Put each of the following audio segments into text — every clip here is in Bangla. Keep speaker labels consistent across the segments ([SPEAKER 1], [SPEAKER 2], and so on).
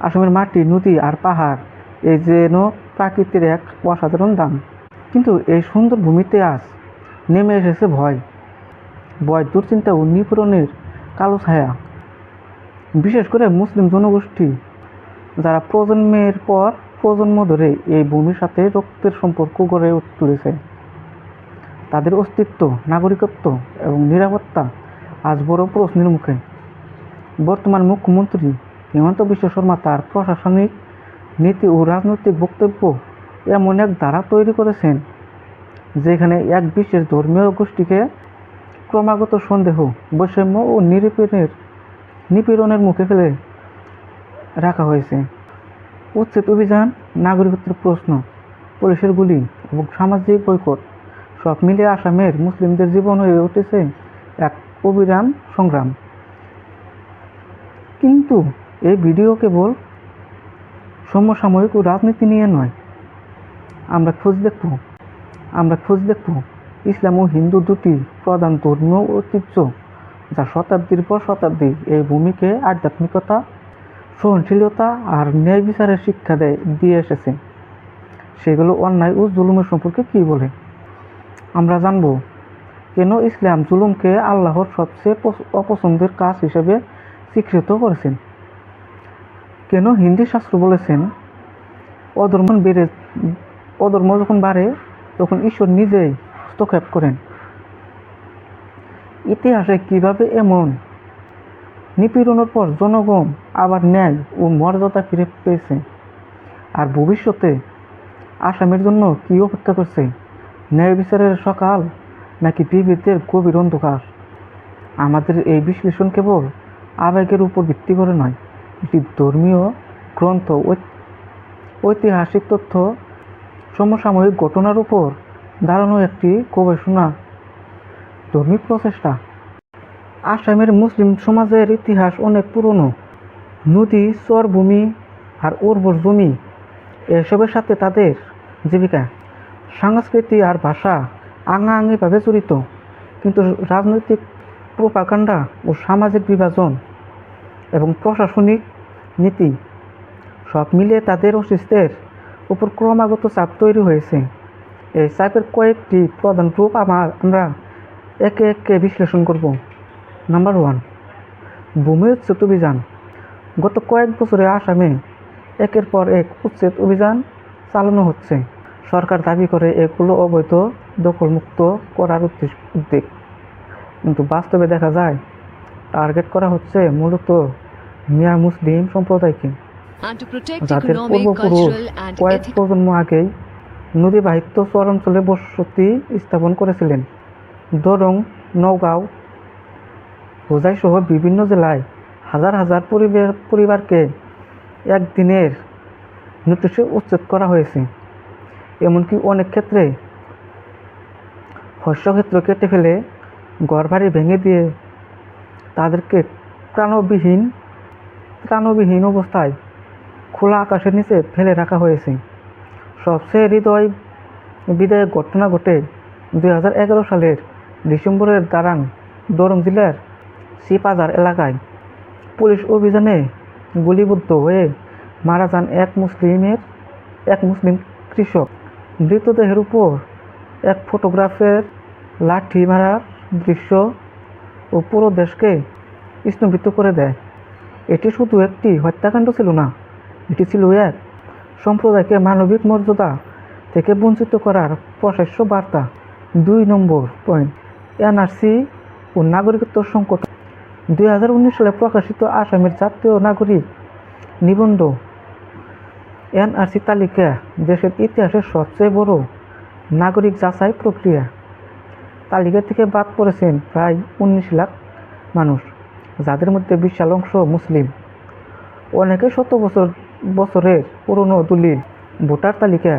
[SPEAKER 1] আসামের মাটি, নদী আর পাহাড় এই যেন প্রাকৃতির এক অসাধারণ দান কিন্তু এই সুন্দর ভূমিতে আজ নেমে এসেছে ভয়। ভয়, দুশ্চিন্তা ও নিপীড়নের কালো ছায়া। বিশেষ করে মুসলিম জনগোষ্ঠী, যারা প্রজন্মের পর প্রজন্ম ধরে এই ভূমির সাথে রক্তের সম্পর্ক গড়ে তুলেছে। তাদের অস্তিত্ব, নাগরিকত্ব এবং নিরাপত্তা আজ বড় প্রশ্নের মুখে। বর্তমান মুখ্যমন্ত্রী হিমন্ত বিশ্ব শর্মা তার প্রশাসনিক নীতি ও রাজনৈতিক বক্তব্য এমন এক ধারা তৈরি করেছেন, যেখানে এক বিশেষ ধর্মীয় গোষ্ঠীকে ক্রমাগত সন্দেহ, বৈষম্য ও নিরীপণের নিপীড়নের মুখে ফেলে রাখা হয়েছে। উচ্ছেদ অভিযান, নাগরিকত্বের প্রশ্ন, পুলিশের গুলি এবং সামাজিক বৈকট সব মিলে আসামের মুসলিমদের জীবন হয়ে উঠেছে এক অবিরাম সংগ্রাম। কিন্তু এই ভিডিও কেবল সমসাময়িক ও রাজনীতি নিয়ে নয়। আমরা খোঁজ দেখব, আমরা খোঁজ দেখব ইসলাম ও হিন্দু দুটি প্রধান ধর্মীয় ঐতিহ্য যা শতাব্দীর পর শতাব্দী এই ভূমিকে আধ্যাত্মিকতা, সহনশীলতা আর ন্যায় বিচারের শিক্ষা দেয়, দিয়ে এসেছে। সেগুলো অন্যায় ও জুলুমের সম্পর্কে কী বলে? আমরা জানব কেন ইসলাম জুলুমকে আল্লাহর সবচেয়ে পছ- অপছন্দের কাজ হিসেবে স্বীকৃত করেছেন। কেন হিন্দি শাস্ত্র বলেছেন অধর্ম বেড়ে অধর্ম যখন বাড়ে, তখন ঈশ্বর নিজেই হস্তক্ষেপ করেন। ইতিহাসে কীভাবে এমন নিপীড়নের পর জনগণ আবার ন্যায় ও মর্যাদা ফিরে পেয়েছে? আর ভবিষ্যতে আসামের জন্য কি অপেক্ষা করছে? ন্যায় বিচারের সকাল নাকি বিভেদের গভীর অন্ধকার? আমাদের এই বিশ্লেষণ কেবল আবেগের উপর ভিত্তি করে নয় এটি ধর্মীয় গ্রন্থ ঐতিহাসিক তথ্য সমসাময়িক ঘটনার উপর দাঁড়ানো একটি গবেষণা ধর্মী প্রচেষ্টা। আসামের মুসলিম সমাজের ইতিহাস অনেক পুরনো। নদী চরভূমি আর উর্বর জমি, এসবের সাথে তাদের জীবিকা, সংস্কৃতি আর ভাষা আঙাআঙিভাবে জড়িত। কিন্তু রাজনৈতিক প্রোপাকাণ্ডা ও সামাজিক বিভাজন এবং প্রশাসনিক নীতি। সব মিলিয়ে তাদের অস্তিত্বের উপর ক্রমাগত চাপ তৈরি হয়েছে। এই চাপের কয়েকটি প্রধান রূপ আমার, আমরা একে একে বিশ্লেষণ করব। নাম্বার ওয়ান ভূমি উচ্ছেদ অভিযান। গত কয়েক বছরে আসামে একের পর এক উচ্ছেদ অভিযান চালানো হচ্ছে। সরকার দাবি করে এগুলো অবৈধ, দখলমুক্ত করার উদ্দেশ্য উদ্যোগ কিন্তু বাস্তবে দেখা যায়, টার্গেট করা হচ্ছে মূলত মিয়া মুসলিম সম্প্রদায়কে যাদের পূর্বপুরুষ কয়েক প্রজন্ম আগেই নদী বাহিত চর অঞ্চলে বসতি স্থাপন করেছিলেন। দরং নওগাঁও হোজাই সহ বিভিন্ন জেলায় হাজার হাজার পরিবার পরিবারকে একদিনের নোটিশে উচ্ছেদ করা হয়েছে। এমনকি অনেক ক্ষেত্রে শস্যক্ষেত্র কেটে ফেলে ঘরবাড়ি ভেঙে দিয়ে তাদেরকে প্রাণবিহীন প্রাণবিহীন অবস্থায় খোলা আকাশের নিচে ফেলে রাখা হয়েছে। সবচেয়ে হৃদয় বিদায়ক ঘটনা ঘটে দুই হাজার এগারো সালের ডিসেম্বরের দারাং, দরং জেলার সিপাজার এলাকায়। পুলিশ অভিযানে গুলিবদ্ধ হয়ে মারা যান এক মুসলিমের, এক মুসলিম কৃষক। মৃতদেহের উপর এক ফটোগ্রাফের লাঠি মারার দৃশ্য ও পুরো দেশকে স্তম্ভিত করে দেয়। এটি শুধু একটি হত্যাকাণ্ড ছিল না, এটি ছিল এক সম্প্রদায়কে মানবিক মর্যাদা থেকে বঞ্চিত করার প্রশস্য বার্তা। দুই নম্বর পয়েন্ট, এনআরসি ও নাগরিকত্ব সংকট। দুই হাজার উনিশ সালে প্রকাশিত আসামের জাতীয় নাগরিক নিবন্ধ। এনআরসি তালিকা দেশের ইতিহাসের সবচেয়ে বড় নাগরিক যাচাই প্রক্রিয়া। তালিকা থেকে বাদ পড়েছেন প্রায় উনিশ লাখ মানুষ। যাদের মধ্যে বিশাল অংশ মুসলিম। অনেকে শত বছর, বছরের পুরনো দলিল, ভোটার তালিকা,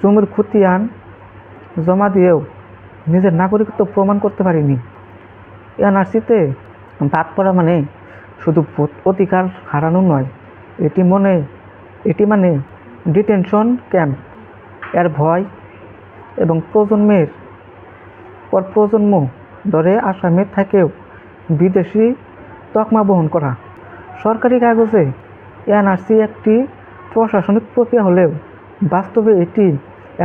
[SPEAKER 1] জমির খতিয়ান জমা দিয়েও নিজের নাগরিকত্ব প্রমাণ করতে পারেনি। এনআরসিতে বাদ পড়া মানে শুধু অধিকার হারানো নয়, এটি মনে, এটি মানে ডিটেনশন ক্যাম্প। এর ভয় এবং প্রজন্মের পর প্রজন্ম ধরে আসামে থাকেও বিদেশি তকমা বহন করা। সরকারি কাগজে এনআরসি একটি প্রশাসনিক প্রক্রিয়া হলেও বাস্তবে এটি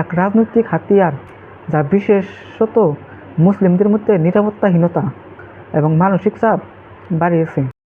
[SPEAKER 1] এক রাজনৈতিক হাতিয়ার যা বিশেষত মুসলিমদের মধ্যে নিরাপত্তাহীনতা এবং মানসিক চাপ বাড়িয়েছে।